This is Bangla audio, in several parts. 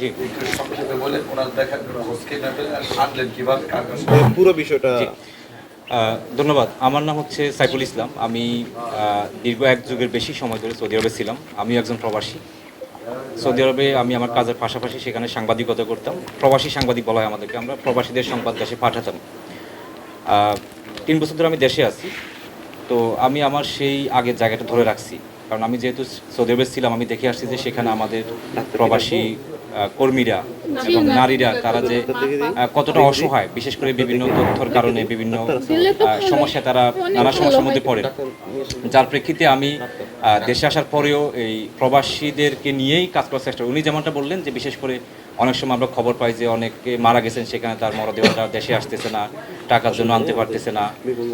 জি। একটু সংক্ষেপে বলেন ওনার দেখা খোঁজ কীভাবে আনলেন কীভাবে পুরো বিষয়টা জি। ধন্যবাদ। আমার নাম হচ্ছে সাইফুল ইসলাম। আমি দীর্ঘ এক যুগের বেশি সময় ধরে সৌদি আরবে ছিলাম। আমি একজন প্রবাসী। সৌদি আরবে আমি আমার কাজের পাশাপাশি সেখানে সাংবাদিকতা করতাম। প্রবাসী সাংবাদিক বলা হয় আমাদেরকে। আমরা প্রবাসীদের সংবাদ দেশে পাঠাতাম। তিন বছর ধরে আমি দেশে আছি। তো আমি আমার সেই আগের জায়গাটা ধরে রাখছি। কারণ আমি যেহেতু সৌদি আরবে ছিলাম আমি দেখে আসছি যে সেখানে আমাদের প্রবাসী কর্মীরা এবং নারীরা তারা যে কতটা অসহায় বিশেষ করে বিভিন্ন তথ্যর কারণে বিভিন্ন সমস্যা তারা নানা সমস্যার মধ্যে পড়ে। যার প্রেক্ষিতে আমি আহ, দেশে আসার পরেও এই প্রবাসীদেরকে নিয়েই কাজ করার চেষ্টা করি। উনি যেমনটা বললেন যে বিশেষ করে অনেক সময় আমরা খবর পাই যে অনেকে মারা গেছেন সেখানে তার মরদেহটা দেশে আসতেছে না টাকার জন্য আনতে পারতেছে না।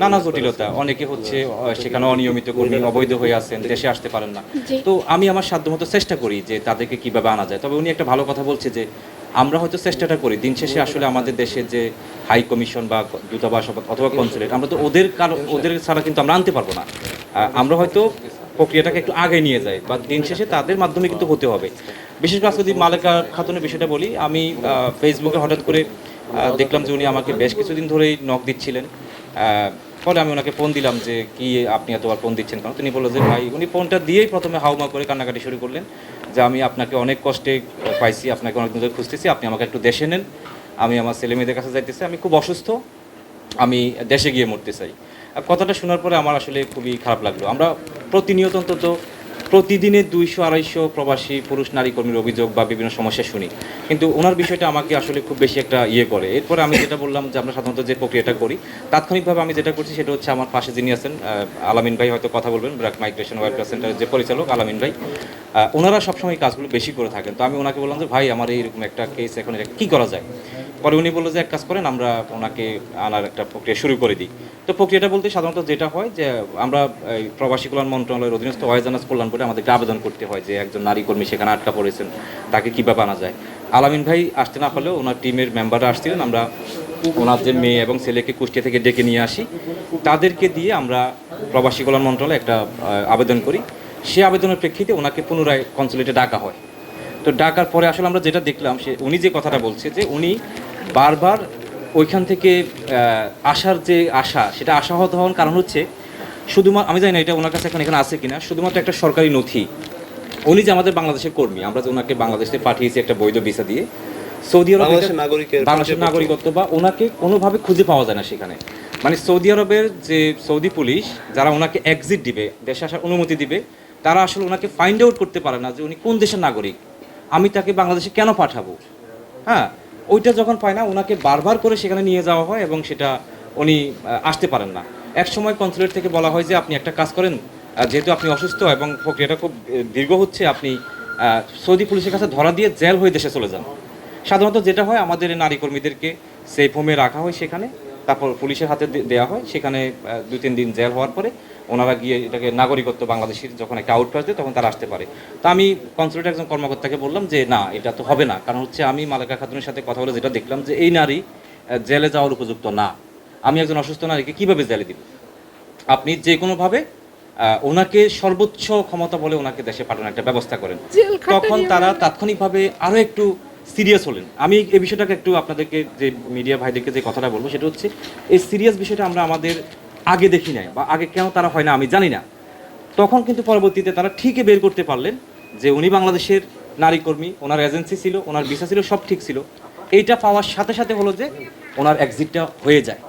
নানা জটিলতা অনেকে হচ্ছে সেখানে অনিয়মিত কর্মী অবৈধ হয়ে আছেন দেশে আসতে পারেন না। তো আমি আমার সাধ্যমতো চেষ্টা করি যে তাদেরকে কীভাবে আনা যায়। তবে উনি একটা ভালো কথা বলছে যে আমরা হয়তো চেষ্টাটা করি। দিন শেষে আসলে আমাদের দেশে যে হাই কমিশন বা দূতাবাস অথবা কনসুলেট আমরা তো ওদের ওদের ছাড়া কিন্তু আমরা আনতে পারব না। আমরা হয়তো প্রক্রিয়াটাকে একটু আগে নিয়ে যায় বা দিন শেষে তাদের মাধ্যমে কিন্তু হতে হবে। বিশেষ করে যদি মালেকা খাতুনের বিষয়টা বলি, আমি ফেসবুকে হঠাৎ করে দেখলাম যে উনি আমাকে বেশ কিছুদিন ধরেই নখ দিচ্ছিলেন। ফলে আমি ওনাকে ফোন দিলাম যে, কি আপনি এতবার ফোন দিচ্ছেন কারণ তিনি বলল যে, ভাই, উনি ফোনটা দিয়েই প্রথমে হাউমা করে কান্নাকাটি শুরু করলেন যে, আমি আপনাকে অনেক কষ্টে পাইছি, আপনাকে অনেক দিন ধরে খুঁজতেছি, আপনি আমাকে একটু দেশে নেন। আমি আমার ছেলে মেয়েদের কাছে যাইতেছি, আমি খুব অসুস্থ আমি দেশে গিয়ে মরতে চাই। কথাটা শোনার পরে আমার আসলে খুবই খারাপ লাগল। আমরা প্রতিনিয়ত অন্তত প্রতিদিনে দুইশো, আড়াইশো প্রবাসী পুরুষ, নারী কর্মীর অভিযোগ বা বিভিন্ন সমস্যা শুনি। কিন্তু ওনার বিষয়টা আমাকে আসলে খুব বেশি একটা ইয়ে করে। এরপরে আমি যেটা বললাম যে আমরা সাধারণত যে প্রক্রিয়াটা করি, তাৎক্ষণিকভাবে আমি যেটা করছি সেটা হচ্ছে আমার পাশে যিনি আছেন আলামিন ভাই হয়তো কথা বলবেন, ব্র্যাক মাইগ্রেশন ওয়েলফেয়ার সেন্টারের যে পরিচালক আলামিন ভাই ওনারা সবসময় কাজগুলো বেশি করে থাকেন। তো আমি ওনাকে বললাম যে, ভাই, আমার এইরকম একটা কেস এখন এটা কী করা যায়? পরে উনি বলল যে, এক কাজ করেন, আমরা ওনাকে আনার একটা প্রক্রিয়া শুরু করে দিই। তো প্রক্রিয়াটা বলতে সাধারণত যেটা হয় যে, আমরা প্রবাসী কল্যাণ মন্ত্রণালয়ের অধীনস্থ ওয়াইজানাস কল্যাণ বোর্ডে আমাদেরকে আবেদন করতে হয় যে একজন নারী কর্মী সেখানে আটকা পড়েছেন, তাকে কীভাবে আনা যায়? আলামিন ভাই আসতে না পারলেও ওনার টিমের মেম্বাররা আসছিলেন, আমরা ওনার যে মেয়ে এবং ছেলেকে কুষ্টিয়া থেকে ডেকে নিয়ে আসি। তাদেরকে দিয়ে আমরা প্রবাসী কল্যাণ মন্ত্রণালয়ে একটা আবেদন করি। সে আবেদনের প্রেক্ষিতে ওনাকে পুনরায় কনসুলেটে ডাকা হয়। তো ডাকার পরে আসলে আমরা যেটা দেখলাম, সে, উনি যে কথাটা বলছে যে উনি বারবার ওইখান থেকে আসার যে আশা, সেটা আশাহত হওয়ার কারণ হচ্ছে শুধুমাত্র আমি জানি না এটা ওনার কাছে এখন এখানে আছে কিনা শুধুমাত্র একটা সরকারি নথি। উনি যে আমাদের বাংলাদেশের কর্মী আমরা যে ওনাকে বাংলাদেশে পাঠিয়েছি একটা বৈধ ভিসা দিয়ে সৌদি আরব বাংলাদেশের বাংলাদেশের নাগরিকত্ব বা ওনাকে কোনোভাবে খুঁজে পাওয়া যায় না সেখানে। মানে সৌদি আরবের যে সৌদি পুলিশ যারা ওনাকে এক্সিট দিবে দেশে আসার অনুমতি দিবে তারা আসলে ওনাকে ফাইন্ড আউট করতে পারে না যে উনি কোন দেশের নাগরিক। আমি তাকে বাংলাদেশে কেন পাঠাবো? হ্যাঁ ওইটা যখন পায় না ওনাকে বারবার করে সেখানে নিয়ে যাওয়া হয় এবং সেটা উনি আসতে পারেন না। এক সময় কনসুলেট থেকে বলা হয় যে, আপনি একটা কাজ করেন যেহেতু আপনি অসুস্থ এবং প্রক্রিয়াটা খুব দীর্ঘ হচ্ছে, আপনি সৌদি পুলিশের কাছে ধরা দিয়ে জেল হয়ে দেশে চলে যান। সাধারণত যেটা হয়, আমাদের নারী কর্মীদেরকে সেফ হোমে রাখা হয় সেখানে, তারপর পুলিশের হাতে দেওয়া হয়, সেখানে দুই তিন দিন জেল হওয়ার পরে ওনারা গিয়ে এটাকে নাগরিকত্ব বাংলাদেশের যখন একটা আউটপাস দেয়, তখন তারা আসতে পারে। তো আমি কনসুলেট একজন কর্মকর্তাকে বললাম যে, না, এটা তো হবে না। কারণ হচ্ছে আমি মালেকা খাতুনের সাথে কথা বলে যেটা দেখলাম যে, এই নারী জেলে যাওয়ার উপযুক্ত না। আমি একজন অসুস্থ নারীকে কীভাবে জেলে দিব? আপনি যে কোনোভাবে ওনাকে সর্বোচ্চ ক্ষমতা বলে ওনাকে দেশে পাঠানোর একটা ব্যবস্থা করেন। তখন তারা তাৎক্ষণিকভাবে আরও একটু সিরিয়াস হলেন। আমি এই বিষয়টাকে একটু আপনাদেরকে যে মিডিয়া ভাইদেরকে যে কথাটা বলব সেটা হচ্ছে এই সিরিয়াস বিষয়টা আমরা আমাদের আগে দেখি নাই বা আগে কেন তারা হয় না আমি জানি না। তখন কিন্তু পরবর্তীতে তারা ঠিকই বের করতে পারলেন যে উনি বাংলাদেশের নারী কর্মী ওনার এজেন্সি ছিল ওনার ভিসা ছিল সব ঠিক ছিল। এইটা পাওয়ার সাথে সাথে হলো যে ওনার এক্সিটটা হয়ে যায়।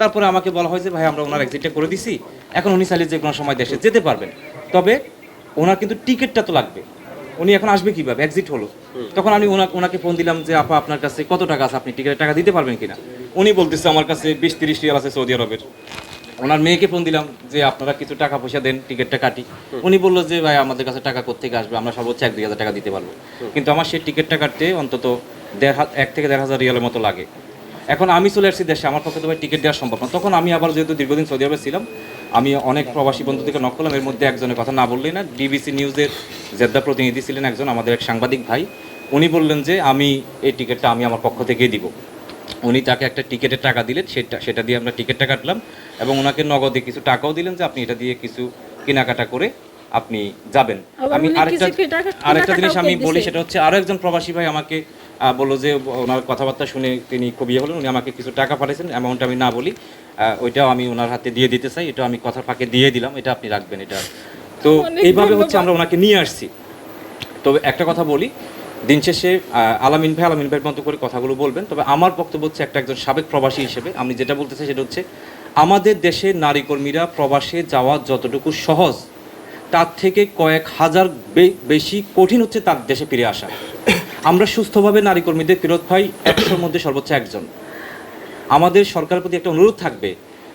তারপরে আমাকে বলা হয় যে ভাই আমরা ওনার এক্সিটটা করে দিছি। এখন উনি চাইলে যে কোনো সময় দেশে যেতে পারবেন। তবে ওনার কিন্তু টিকিটটা তো লাগবে। উনি এখন আসবে কীভাবে? এক্সিট হলো। তখন আমি ওনাকে ওনাকে ফোন দিলাম যে আপা আপনার কাছে কত টাকা আছে? আপনি টিকিটের টাকা দিতে পারবেন কিনা? উনি বলতেছে আমার কাছে বিশ তিরিশ রিয়াল আছে সৌদি আরবের। ওনার মেয়েকে ফোন দিলাম যে আপনারা কিছু টাকা পয়সা দেন টিকিটটা কাটি। উনি বলল যে ভাই আমাদের কাছে টাকা কোথেকে আসবে? আমরা সর্বোচ্চ এক দুই হাজার টাকা দিতে পারব। কিন্তু আমার সেই টিকিটটা কাটতে অন্তত দেড় এক থেকে দেড় হাজার রিয়ালের মতো লাগে। এখন আমি চলে আসছি দেশে আমার পক্ষে তো ভাই টিকিট দেওয়া সম্ভব না। তখন আমি আবার যেহেতু দীর্ঘদিন সৌদি আরবে ছিলাম আমি অনেক প্রবাসী বন্ধুদেরকে নক করলাম এর মধ্যে একজনের কথা না বললেই না ডিবিসি নিউজের জেদ্দা প্রতিনিধি ছিলেন একজন আমাদের এক সাংবাদিক ভাই। উনি বললেন যে আমি এই টিকিটটা আমি আমার পক্ষ থেকেই দিব। উনি তাকে একটা টিকিটের টাকা দিলেন সেটা সেটা দিয়ে আমরা টিকিটটা কাটলাম এবং ওনাকে নগদে কিছু টাকাও দিলেন যে আপনি এটা দিয়ে কিছু কেনাকাটা করে আপনি যাবেন। আমি আরেকটা আরেকটা জিনিস আমি বলি সেটা হচ্ছে আরও একজন প্রবাসী ভাই আমাকে বলল যে ওনার কথাবার্তা শুনে তিনি খুব ইয়ে হলেন উনি আমাকে কিছু টাকা পাঠিয়েছেন অ্যামাউন্ট আমি না বলি ওইটাও আমি ওনার হাতে দিয়ে দিতে চাই এটা আমি কথার ফাঁকে দিয়ে দিলাম এটা আপনি রাখবেন এটা। তো এইভাবে হচ্ছে আমরা ওনাকে নিয়ে আসছি। তবে একটা কথা বলি দিন শেষে আলামিন ভাই আলামিন ভাইয়ের মতো করে কথাগুলো বলবেন তবে আমার বক্তব্য হচ্ছে একটা একজন সাবেক প্রবাসী হিসেবে আমি যেটা বলতে চাই সেটা হচ্ছে আমাদের দেশের নারী কর্মীরা প্রবাসে যাওয়া যতটুকু সহজ তার থেকে কয়েক হাজার বেশি কঠিন হচ্ছে তার দেশে ফিরে আসা। আমরা সুস্থভাবে নারী কর্মীদের ফেরত পাই একশোর মধ্যে সর্বোচ্চ একজন। আমাদের সরকারের প্রতি একটা অনুরোধ থাকবে।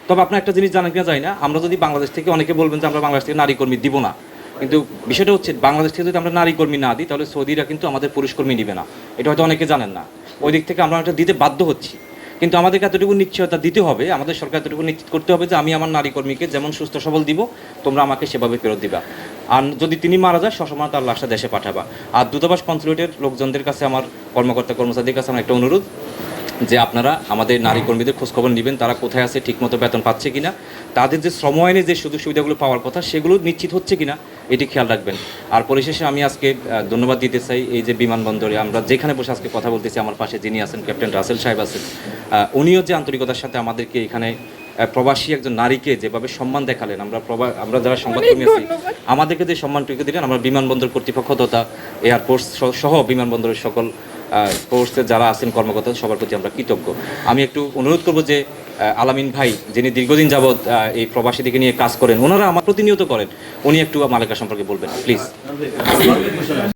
তবে আপনার একটা জিনিস জানেন কিনা যায় না, আমরা যদি বাংলাদেশ থেকে অনেকে বলবেন যে আমরা বাংলাদেশ থেকে নারী কর্মী দিব না। কিন্তু বিষয়টা হচ্ছে বাংলাদেশ থেকে যদি আমরা নারী কর্মী না দিই, তাহলে সৌদিরা কিন্তু আমাদের পুরুষ কর্মী নিবে না। এটা হয়তো অনেকে জানেন না। ওই দিক থেকে আমরা এটা দিতে বাধ্য হচ্ছি। কিন্তু আমাদেরকে এতটুকু নিশ্চয়তা দিতে হবে, আমাদের সরকার এতটুকু নিশ্চিত করতে হবে যে আমি আমার নারী কর্মীকে যেমন সুস্থ সবল দিব, তোমরা আমাকে সেভাবে ফেরত দিবা। আর যদি তিনি মারা যায় সসময় তার লাশটা দেশে পাঠাবা। আর দূতাবাস কনসুলেটের লোকজনদের কাছে আমার কর্মকর্তা কর্মচারীদের কাছে আমার একটা অনুরোধ যে আপনারা আমাদের নারী কর্মীদের খোঁজখবর নেবেন, তারা কোথায় আছে, ঠিকমতো বেতন পাচ্ছে কিনা, তাদের যে শ্রম আইনে যে সুযোগ সুবিধাগুলো পাওয়ার কথা, সেগুলো নিশ্চিত হচ্ছে কিনা এটি খেয়াল রাখবেন। আর পরিশেষে আমি আজকে ধন্যবাদ দিতে চাই এই যে বিমানবন্দরে আমরা যেখানে বসে আজকে কথা বলতেছি আমার পাশে যিনি আছেন ক্যাপ্টেন রাসেল সাহেব আছেন উনিও যে আন্তরিকতার সাথে আমাদেরকে এখানে প্রবাসী একজন নারীকে যেভাবে সম্মান দেখালেন আমরা আমরা যারা সংবাদকর্মী আছি আমাদেরকে যে সম্মানটুকু দিলেন আমরা বিমানবন্দর কর্তৃপক্ষ তথা এয়ারফোর্স সহ- সহ বিমানবন্দরের সকল ফোর্সে যারা আছেন কর্মকর্তা, সবার প্রতি আমরা কৃতজ্ঞ। আমি একটু অনুরোধ করব যে আলামিন ভাই, যিনি দীর্ঘদিন যাবৎ এই প্রবাসীদেরকে নিয়ে কাজ করেন, ওনারা আমার প্রতিনিয়ত করেন, উনি একটু মালিকা সম্পর্কে বলবেন প্লিজ